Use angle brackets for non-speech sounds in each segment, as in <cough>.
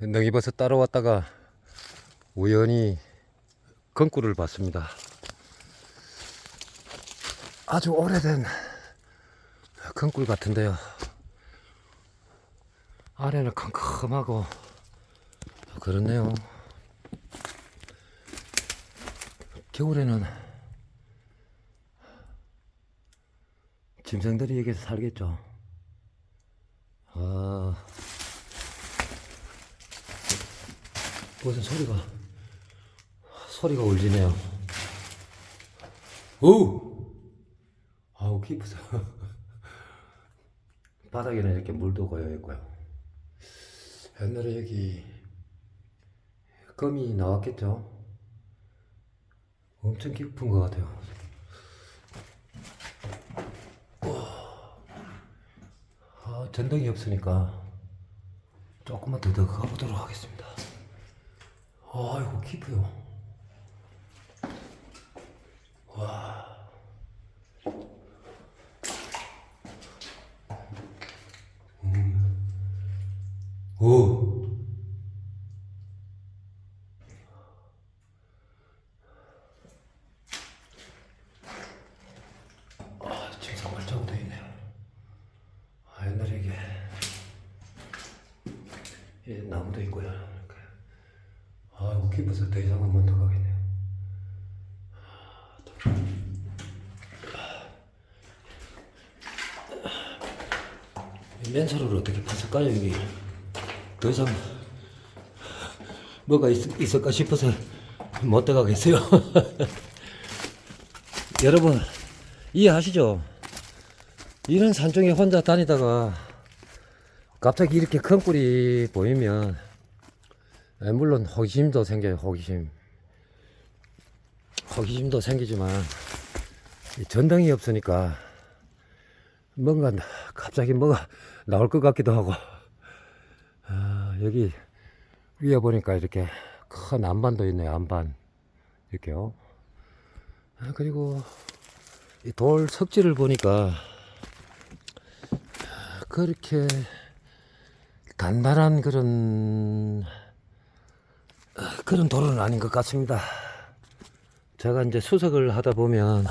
능이버섯 따라왔다가 우연히 건꿀을 봤습니다. 아주 오래된 건꿀 같은데요. 아래는 컴컴하고 그렇네요. 겨울에는 짐승들이 여기서 살겠죠. 아, 무슨 소리가 소리가 울리네요. 오, 아우 깊어서 <laughs> 바닥에는 이렇게 물도 고여 있고요. 옛날에 여기 금이 나왔겠죠. 엄청 깊은 것 같아요. 아, 전등이 없으니까 조금만 더, 더 가보도록 하겠습니다. 아이고, 깊어요. 와. 음. 오. 아. 아, 나무도 있고요. 깊어서 더 이상은 못. 이 맨사로를 어떻게 팠을까요 여기? 더 이상 뭐가 있, 있을까 싶어서 못 들어가겠어요. <laughs> 여러분 이해하시죠? 이런 산중에 혼자 다니다가 갑자기 이렇게 큰 꿀이 보이면 에, 물론 호기심도 생겨요 호기심. 호기심도 생기지만 이 전등이 없으니까 뭔가 나- 갑자기 뭐가 나올 것 같기도 하고. 아, 여기 위에 보니까 이렇게 큰 안반도 있네요 안반. 이렇게요. 아, 그리고 이 돌 석지를 보니까 그렇게 단단한 그런 아, 그런 돌은 아닌 것 같습니다. 제가 이제 수석을 하다 보면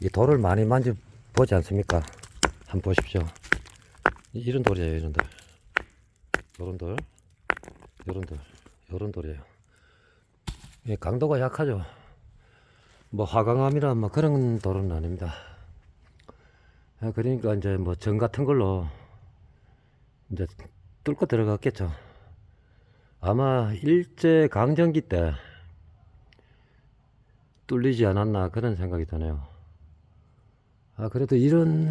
이 돌을 많이 만져 보지 않습니까? 한번 보십시오. 이- 이런 돌이에요, 이런 돌. 이런 돌, 이런 돌, 이런 돌이에요. 이 강도가 약하죠. 뭐 화강암이나 뭐 그런 돌은 아닙니다. 아, 그러니까 이제 뭐 정 같은 걸로 이제 뚫고 들어갔겠죠. 아마 일제 강점기 때 뚫리지 않았나 그런 생각이 드네요. 아 그래도 이런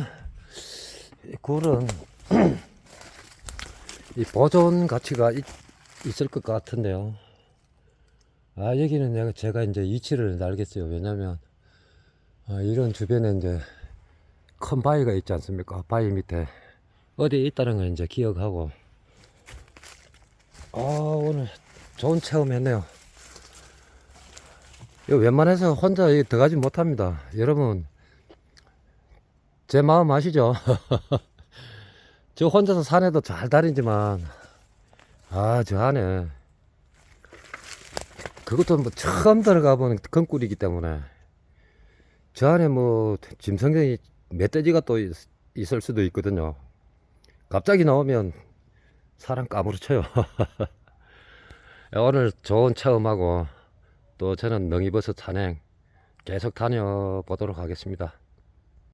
굴은 <clears throat> 이 보존 가치가 있, 있을 것 같은데요. 아 여기는 내가 제가 이제 위치를 알겠어요. 왜냐면 아, 이런 주변에 이제 큰 바위가 있지 않습니까? 바위 밑에 어디에 있다는 걸 이제 기억하고 아 오늘 좋은 체험 했네요. 이거 웬만해서 혼자 들어가지 못합니다. 여러분 제 마음 아시죠? <laughs> 저 혼자서 산에도 잘 다니지만 아 저 안에 그것도 뭐 처음 들어가 본 건꿀이기 때문에 저 안에 뭐 짐승이 멧돼지가 또 있, 있을 수도 있거든요. 갑자기 나오면 사람 까무러쳐요. <laughs> 오늘 좋은 체험하고 또 저는 능이버섯 산행 계속 다녀보도록 하겠습니다.